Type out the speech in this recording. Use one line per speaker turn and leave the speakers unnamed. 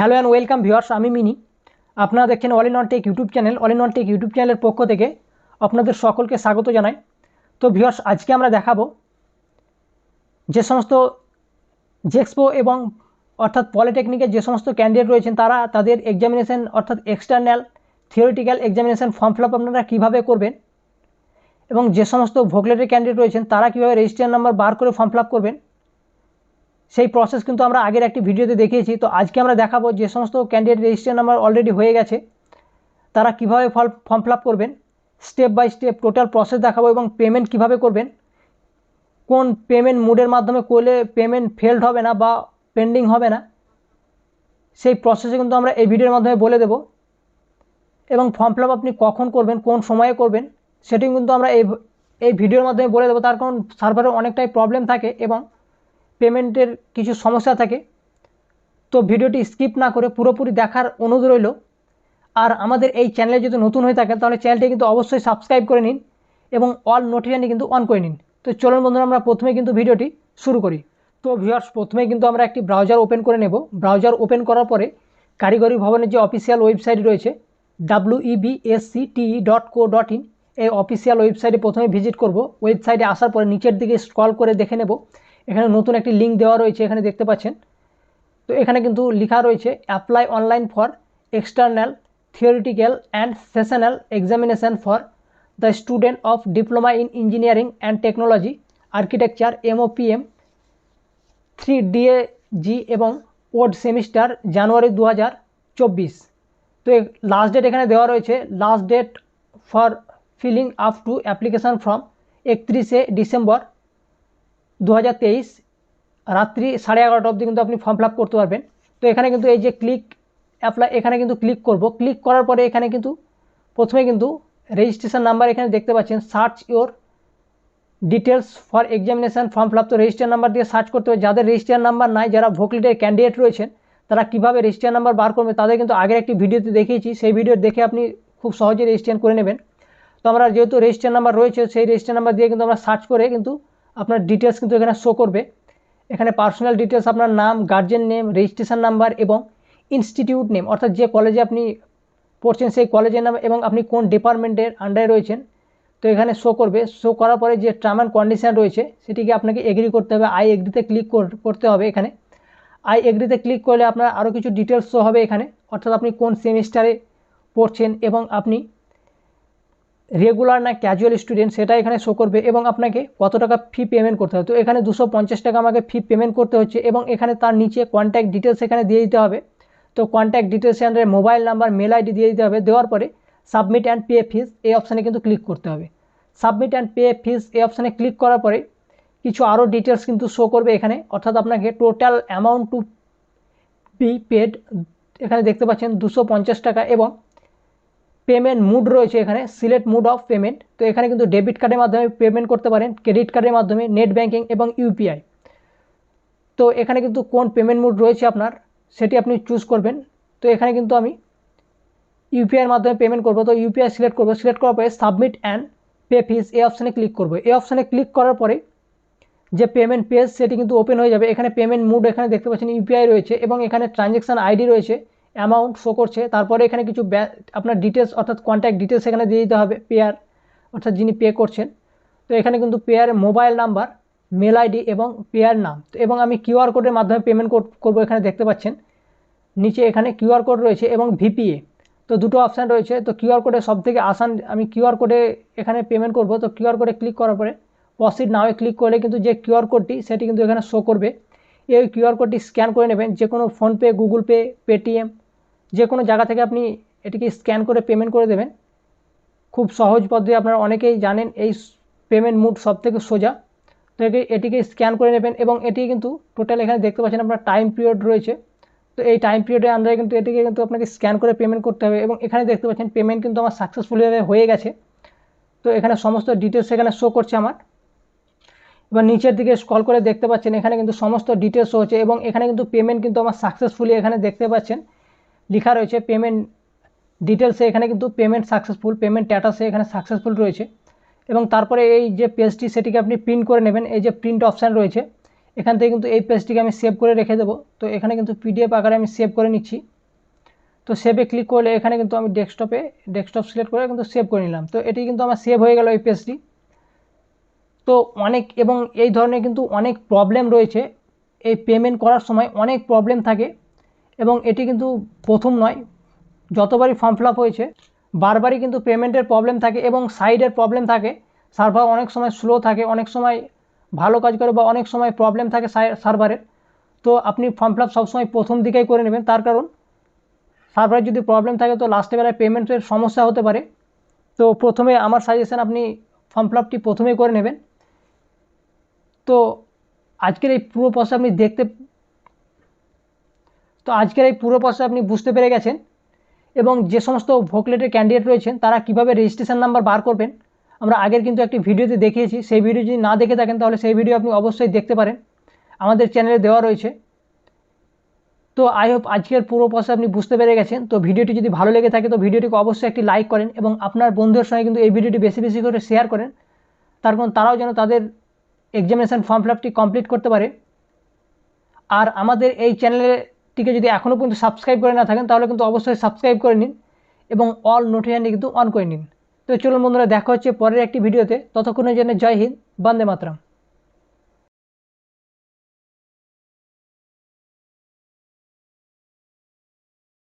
Hello and welcome viewers, আমি mini. আপনারা দেখছেন all in one tech YouTube channel. All in one tech YouTube চ্যানেলের পক্ষ থেকে আপনাদের সকলকে স্বাগত জানাই। তো ভিউয়ার্স, আজকে আমরা দেখাবো যে সমস্ত জেক্সপো এবং অর্থাৎ পলিটেকনিকের যে সমস্ত ক্যান্ডিডেট রয়েছেন, তারা তাদের এক্সামিনেশন অর্থাৎ external theoretical examination form fill up আপনারা কীভাবে করবেন এবং যে সমস্ত ভোগলেটের ক্যান্ডিডেট রয়েছেন, তারা কীভাবে রেজিস্ট্রেশন নাম্বার বার করে ফর্ম ফিল আপ করবেন। সেই প্রসেস কিন্তু আমরা আগের একটি ভিডিওতে দেখিয়েছি। তো আজকে আমরা দেখাবো যে সমস্ত ক্যান্ডিডেট রেজিস্ট্রেশন নাম্বার অলরেডি হয়ে গেছে। তারা কীভাবে ফর্ম ফিল করবেন step by step total process দেখাবো এবং পেমেন্ট কীভাবে করবেন, কোন পেমেন্ট মুডের মাধ্যমে করলে পেমেন্ট ফেলড হবে না বা পেন্ডিং হবে না, সেই প্রসেসে কিন্তু আমরা এই ভিডিওর মাধ্যমে বলে দেব। এবং ফর্ম ফিল আপ আপনি কখন করবেন, কোন সময়ে করবেন সেটিও কিন্তু আমরা এই এই ভিডিওর মাধ্যমে বলে দেবো। তার কারণ সার্ভারে অনেকটাই প্রবলেম থাকে এবং পেমেন্টের কিছু সমস্যা থাকে, তো ভিডিওটি স্কিপ না করে পুরোপুরি দেখার অনুরোধ রইল। আর আমাদের এই চ্যানেলে যদি নতুন হয়ে থাকে তাহলে চ্যানেলটি কিন্তু অবশ্যই সাবস্ক্রাইব করে নিন এবং অল নোটিফিকেশানটি কিন্তু অন করে নিন। তো চলুন বন্ধুরা, আমরা প্রথমে কিন্তু ভিডিওটি শুরু করি। তো ভিউয়ার্স প্রথমে কিন্তু আমরা একটি ব্রাউজার ওপেন করে নেব। ব্রাউজার ওপেন করার পরে কারিগরি ভবনের যে অফিসিয়াল ওয়েবসাইট রয়েছে W EBSC TE dot co dot in এই অফিসিয়াল ওয়েবসাইটে প্রথমে ভিজিট করব। ওয়েবসাইটে আসার পরে নিচের দিকে স্ক্রল করে দেখে নেব। এখানে নতুন একটি লিঙ্ক দেওয়া রয়েছে, এখানে দেখতে পাচ্ছেন। তো এখানে কিন্তু লেখা রয়েছে apply online for external theoretical and sessional examination for the student of diploma in engineering and technology architecture MOPM three DAG এবং ওড সেমিস্টার জানুয়ারি দু হাজার চব্বিশ তো লাস্ট ডেট এখানে দেওয়া রয়েছে last date for filling up to application form একত্রিশে ডিসেম্বর দু হাজার তেইশ রাত্রি সাড়ে এগারোটা অবধি কিন্তু আপনি ফর্ম ফিল করতে পারবেন। তো এখানে কিন্তু এই যে ক্লিক অ্যাপ্লাই এখানে কিন্তু ক্লিক করব। ক্লিক করার পরে এখানে কিন্তু প্রথমে কিন্তু রেজিস্ট্রেশন নাম্বার এখানে দেখতে পাচ্ছেন। Search your details for examination form fill তো রেজিস্টার নাম্বার দিয়ে সার্চ করতে হবে। যাদের রেজিস্টার নাম্বার নাই, যারা ভোকলিটের ক্যান্ডিডেট রয়েছেন, তারা কীভাবে রেজিস্টার নাম্বার বার করবে, তাদের কিন্তু আগের একটি ভিডিওতে দেখিয়েছি। সেই ভিডিও দেখে আপনি খুব সহজে রেজিস্ট্রেশন করে নেবেন। তো আমরা যেহেতু রেজিস্টার নাম্বার রয়েছে, সেই রেজিস্টার নাম্বার দিয়ে কিন্তু আমরা সার্চ করে কিন্তু আপনার ডিটেলস কিন্তু এখানে শো করবে। এখানে পার্সোনাল ডিটেলস আপনার নাম গার্জেন নেম রেজিস্ট্রেশন নাম্বার এবং ইনস্টিটিউট নেম অর্থাৎ যে কলেজে আপনি পড়ছেন সেই কলেজের নাম এবং আপনি কোন ডিপার্টমেন্টের আন্ডারে রয়েছেন। তো এখানে শো করবে। শো করার পরে যে টার্ম অ্যান্ড কন্ডিশান রয়েছে, সেটিকে আপনাকে এগ্রি করতে হবে। আই এগ্রিতে ক্লিক করতে হবে এখানে। আই এগ্রিতে ক্লিক করলে আপনার আরও কিছু ডিটেলস শো হবে এখানে। অর্থাৎ আপনি কোন সেমিস্টারে পড়ছেন এবং আপনি রেগুলার না ক্যাজুয়াল স্টুডেন্ট সেটা এখানে শো করবে এবং আপনাকে কত টাকা ফি পেমেন্ট করতে হবে। তো এখানে দুশো টাকা আমাকে ফি পেমেন্ট করতে হচ্ছে এবং এখানে তার নিচে কন্ট্যাক্ট ডিটেলস এখানে দিয়ে দিতে হবে। তো কন্ট্যাক্ট ডিটেলসের আন্ডারে মোবাইল নাম্বার মেল আইডি দিয়ে দিতে হবে। দেওয়ার পরে সাবমিট অ্যান্ড পে ফিস এই অপশানে কিন্তু ক্লিক করতে হবে। সাবমিট অ্যান্ড পে ফিস এই অপশানে ক্লিক করার পরে কিছু আরও ডিটেলস কিন্তু শো করবে এখানে। অর্থাৎ আপনাকে total amount to be paid এখানে দেখতে পাচ্ছেন দুশো টাকা এবং পেমেন্ট মুড রয়েছে এখানে সিলেক্ট মুড অফ পেমেন্ট তো এখানে কিন্তু ডেবিট কার্ডের মাধ্যমে পেমেন্ট করতে পারেন ক্রেডিট কার্ডের মাধ্যমে নেট ব্যাঙ্কিং এবং ইউপিআই তো এখানে কিন্তু কোন পেমেন্ট মুড রয়েছে আপনার, সেটি আপনি চুজ করবেন। তো এখানে কিন্তু আমি ইউপিআইয়ের মাধ্যমে পেমেন্ট করব। তো ইউপিআই সিলেক্ট করব। সিলেক্ট করার পরে সাবমিট অ্যান্ড পে ফিস এই অপশানে ক্লিক করব। এই অপশানে ক্লিক করার পরে যে পেমেন্ট পেজ সেটি কিন্তু ওপেন হয়ে যাবে। এখানে পেমেন্ট মুড এখানে দেখতে পাচ্ছেন ইউপিআই রয়েছে এবং এখানে ট্রানজ্যাকশান আইডি রয়েছে। অ্যামাউন্ট শো করছে, তারপরে এখানে কিছু আপনার ডিটেলস অর্থাৎ কন্ট্যাক্ট ডিটেলস এখানে দিয়ে দিতে হবে পেয়ার অর্থাৎ যিনি পে করছেন। তো এখানে কিন্তু পেয়ারের মোবাইল নাম্বার মেল আইডি এবং পেয়ার নাম। তো এবং আমি কিউআর কোডের মাধ্যমে পেমেন্ট করব, এখানে দেখতে পাচ্ছেন। নিচে এখানে কিউআর কোড রয়েছে এবং ভিপিএ তো দুটো অপশান রয়েছে, তো কিউআর কোডে সব থেকে আসান, আমি কিউআর কোডে এখানে পেমেন্ট করব, তো কিউআর কোডে ক্লিক করার পরে প্রসিড নাওয়ে ক্লিক করলে কিন্তু যে কিউআর কোডটি সেটি কিন্তু এখানে শো করবে। এই কিউআর কোডটি স্ক্যান করে নেবেন যে কোনো ফোনপে গুগল পে পেটিএম যে কোনো জায়গা থেকে আপনি এটিকে স্ক্যান করে পেমেন্ট করে দেবেন। খুব সহজ পদ্ধতি, আপনারা অনেকেই জানেন এই পেমেন্ট মুড সব থেকে সোজা। তো এটিকে স্ক্যান করে নেবেন এবং এটি কিন্তু টোটাল এখানে দেখতে পাচ্ছেন আপনার টাইম পিরিয়ড রয়েছে। তো এই টাইম পিরিয়ডের আন্ডারে কিন্তু এটিকে কিন্তু আপনাকে স্ক্যান করে পেমেন্ট করতে হবে এবং এখানে দেখতে পাচ্ছেন পেমেন্ট কিন্তু আমার সাকসেসফুলিভাবে হয়ে গেছে। তো এখানে সমস্ত ডিটেলস এখানে শো করছে আমার। এবার নিচের দিকে স্কল করে দেখতে পাচ্ছেন, এখানে কিন্তু সমস্ত ডিটেলস হচ্ছে এবং এখানে কিন্তু পেমেন্ট কিন্তু আমার সাকসেসফুলি এখানে দেখতে পাচ্ছেন। লেখা রয়েছে পেমেন্ট ডিটেলসে এখানে কিন্তু পেমেন্ট সাকসেসফুল পেমেন্ট স্ট্যাটাসে এখানে সাকসেসফুল রয়েছে। এবং তারপরে এই যে পেজটি সেটিকে আপনি প্রিন্ট করে নেবেন। এই যে প্রিন্ট অপশান রয়েছে, এখান থেকে কিন্তু এই পেজটিকে আমি সেভ করে রেখে দেবো। তো এখানে কিন্তু পিডিএফ আকারে আমি সেভ করে নিচ্ছি। তো সেভে ক্লিক করলে এখানে কিন্তু আমি ডেস্কটপে ডেস্কটপ সিলেক্ট করে কিন্তু সেভ করে নিলাম। তো এটি কিন্তু আমার সেভ হয়ে গেল এই পেজটি তো অনেক, এবং এই ধরনের কিন্তু অনেক প্রবলেম রয়েছে। এই পেমেন্ট করার সময় অনেক প্রবলেম থাকে। এবং এটি কিন্তু প্রথম নয়। যতবারই ফর্ম ফিল হয়েছে, বারবারই কিন্তু পেমেন্টের প্রবলেম থাকে এবং সাইডের প্রবলেম থাকে। সার্ভার অনেক সময় স্লো থাকে, অনেক সময় ভালো কাজ করে বা অনেক সময় প্রবলেম থাকে সার্ভারের তো আপনি ফর্ম ফিল আপ সবসময় প্রথম দিকেই করে নেবেন। তার কারণ সার্ভারে যদি প্রবলেম থাকে তো লাস্টে বেলায় পেমেন্টের সমস্যা হতে পারে। তো প্রথমে আমার সাজেশন আপনি ফর্ম ফিল আপটি প্রথমেই করে নেবেন। তো আজকের এই পুরো প্রসেস আপনি দেখতে তো আজকের এই পুরো প্রসেস আপনি বুঝতে পেরে গেছেন এবং যে সমস্ত ভোকলেটের ক্যান্ডিডেট রয়েছেন, তারা কীভাবে রেজিস্ট্রেশন নাম্বার বার করবেন, আমরা আগের কিন্তু একটি ভিডিওতে দেখিয়েছি, সেই ভিডিও যদি না দেখে থাকেন, তাহলে সেই ভিডিও আপনি অবশ্যই দেখতে পারেন। আমাদের চ্যানেলে দেওয়া রয়েছে। তো আই হোপ আজকের পুরো প্রসেস আপনি বুঝতে পেরে গেছেন। তো ভিডিওটি যদি ভালো লেগে থাকে, তো ভিডিওটিকে অবশ্যই একটি লাইক করেন এবং আপনার বন্ধুদের সঙ্গে কিন্তু এই ভিডিওটি বেশি বেশি করে শেয়ার করেন। তার কারণ তারাও যেন তাদের এক্সামিনেশান ফর্ম ফিল আপটি কমপ্লিট করতে পারে। আর আমাদের এই চ্যানেলটিকে যদি এখনও পর্যন্ত সাবস্ক্রাইব করে না থাকেন, তাহলে কিন্তু অবশ্যই সাবস্ক্রাইব করে নিন এবং অল নোটিফিকেশানটি কিন্তু অন করে নিন। তো চলুন বন্ধুরা, দেখা হচ্ছে পরের একটি ভিডিওতে ততক্ষণের জন্য জয় হিন্দ, বন্দে মাতরম।